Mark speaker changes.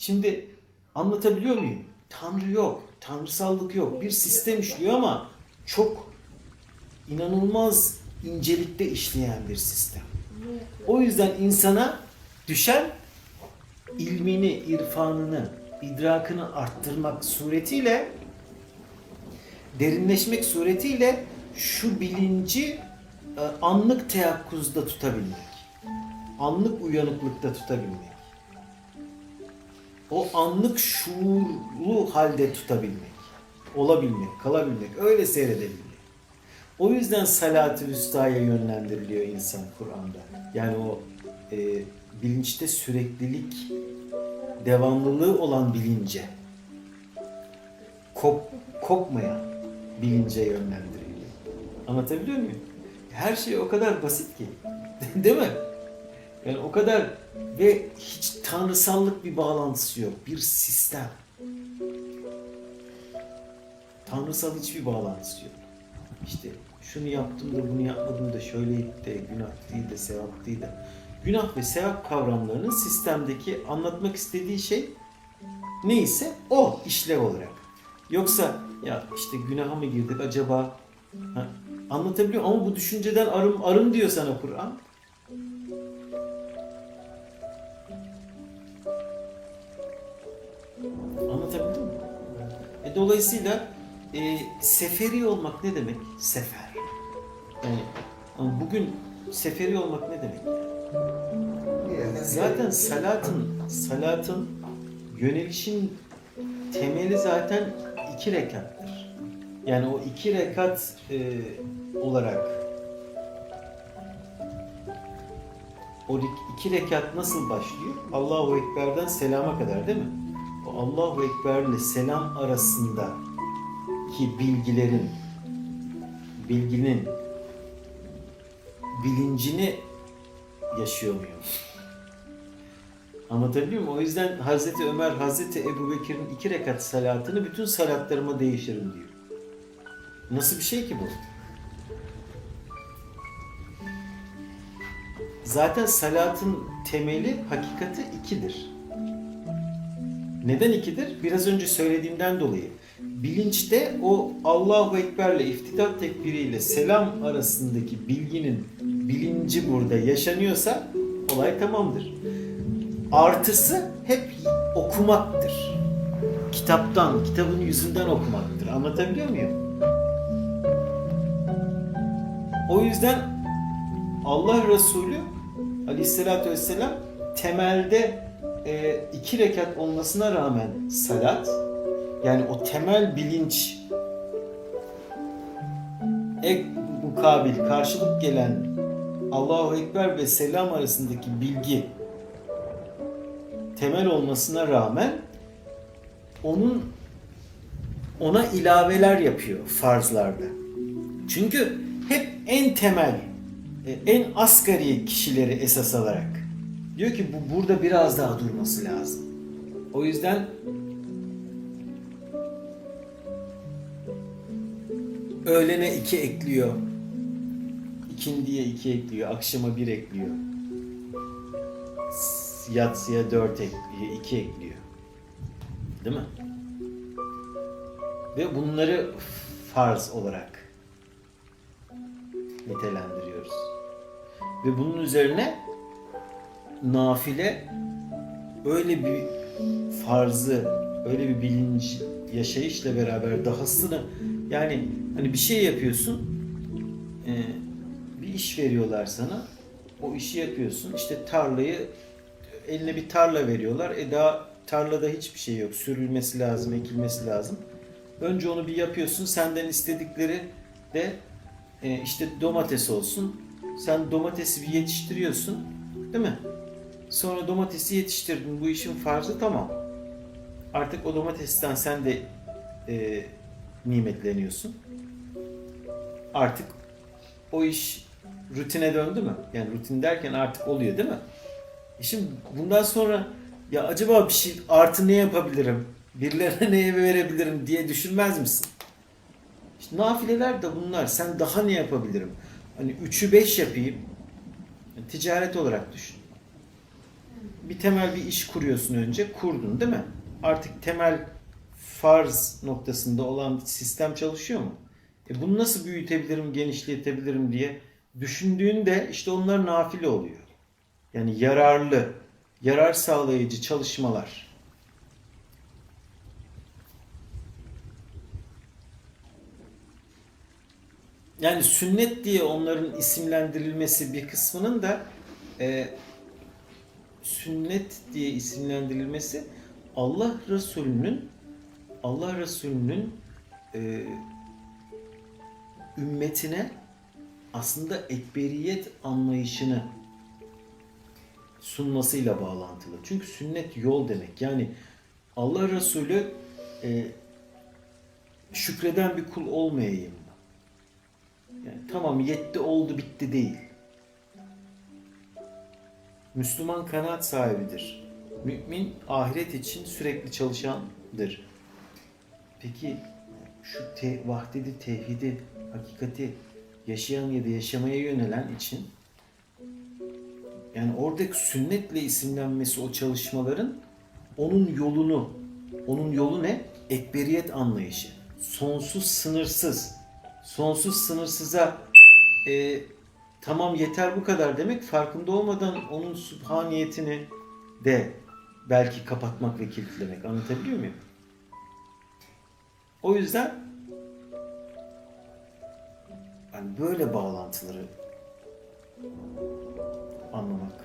Speaker 1: Şimdi anlatabiliyor muyum? Tanrı yok, tanrısallık yok. Bir sistem işliyor ama çok inanılmaz incelikte işleyen bir sistem. O yüzden insana düşen ilmini, irfanını, idrakını arttırmak suretiyle derinleşmek suretiyle şu bilinci e, anlık teyakkuzda tutabilmek. Anlık uyanıklıkta tutabilmek. O anlık şuurlu halde tutabilmek. Olabilmek, kalabilmek, öyle seyredebilmek. O yüzden salat-ı üstaya yönlendiriliyor insan Kur'an'da. Yani o e, bilinçte süreklilik, devamlılığı olan bilince, kop, kopmayan bilince yönlendiriliyor. Anlatabiliyor muyum? Her şey o kadar basit ki. Değil mi? Yani o kadar ve hiç tanrısallık bir bağlantısı yok. Bir sistem. Tanrısal hiçbir bağlantısı yok. İşte şunu yaptım da bunu yapmadım da şöyleydi de günah değil de sevap değil de. Günah ve sevap kavramlarının sistemdeki anlatmak istediği şey neyse o işlev olarak. Yoksa ya işte günaha mı girdik acaba? Ha, anlatabiliyor ama bu düşünceden arım arın diyor sana Kur'an. E, dolayısıyla e, seferi olmak ne demek? Sefer. Yani ama bugün seferi olmak ne demek? Zaten salatın salatın yönelişin temeli zaten iki rekattır. Yani o iki rekat e, olarak o iki rekat nasıl başlıyor? Allahu Ekber'den selama kadar değil mi? Allahu Ekber ile selam arasında ki bilgilerin bilginin bilincini yaşıyor muyum? Anlatabiliyor muyum? O yüzden Hazreti Ömer, Hazreti Ebu Bekir'in iki rekat salatını bütün salatlarıma değişirim diyor. Nasıl bir şey ki bu? Zaten salatın temeli, hakikati ikidir. Neden ikidir? Biraz önce söylediğimden dolayı. Bilinçte o Allahu Ekber'le iftidat tekbiriyle selam arasındaki bilginin bilinci burada yaşanıyorsa olay tamamdır. Artısı hep okumaktır. Kitaptan, kitabın yüzünden okumaktır. Anlatabiliyor muyum? O yüzden Allah Resulü Aleyhisselatü Vesselam temelde e, iki rekat olmasına rağmen salat yani o temel bilinç ek mukabil karşılık gelen Allahu Ekber ve selam arasındaki bilgi temel olmasına rağmen onun ona ilaveler yapıyor farzlarda. Çünkü hep en temel, e, en asgari kişileri esas alarak diyor ki bu burada biraz daha durması lazım. O yüzden öğlene iki ekliyor. ikindiye iki ekliyor. Akşama bir ekliyor. Yatsıya dört ekliyor. iki ekliyor. Değil mi? Ve bunları farz olarak nitelendiriyoruz. Ve bunun üzerine nafile öyle bir farzı, öyle bir bilinç yaşayışla beraber dahasını yani hani bir şey yapıyorsun e, bir iş veriyorlar sana o işi yapıyorsun işte tarlayı eline bir tarla veriyorlar. E daha tarlada hiçbir şey yok sürülmesi lazım ekilmesi lazım. Önce onu bir yapıyorsun senden istedikleri de e, işte domates olsun. Sen domatesi bir yetiştiriyorsun değil mi? Sonra domatesi yetiştirdin bu işin farzı tamam artık o domatesten sen de e, nimetleniyorsun. Artık o iş rutine döndü mü? Yani rutin derken artık oluyor değil mi? E şimdi bundan sonra ya acaba bir şey artı ne yapabilirim? Birilerine neye verebilirim diye düşünmez misin? İşte nafileler de bunlar. Sen daha ne yapabilirim? Hani 3'ü 5 yapayım. Ticaret olarak düşün. Bir temel bir iş kuruyorsun önce. Kurdun değil mi? Artık temel farz noktasında olan sistem çalışıyor mu? E bunu nasıl büyütebilirim, genişletebilirim diye düşündüğünde işte onlar nafile oluyor. Yani yararlı, yarar sağlayıcı çalışmalar. Yani sünnet diye onların isimlendirilmesi bir kısmının da e, sünnet diye isimlendirilmesi Allah Resulü'nün Allah Resulü'nün e, ümmetine aslında ekberiyet anlayışını sunmasıyla bağlantılı. Çünkü sünnet yol demek. Yani Allah Resulü e, şükreden bir kul olmayayım. Yani tamam yetti oldu bitti değil. Müslüman kanaat sahibidir. Mümin ahiret için sürekli çalışandır. Peki şu te, vahdedi, tevhidi, hakikati yaşayan ya da yaşamaya yönelen için yani oradaki sünnetle isimlenmesi o çalışmaların onun yolunu, onun yolu ne? Ekberiyet anlayışı. Sonsuz, sınırsız. Sonsuz, sınırsıza e, tamam yeter bu kadar demek farkında olmadan onun subhaniyetini de belki kapatmak ve kilitlemek. Anlatabiliyor muyum? O yüzden hani böyle bağlantıları anlamak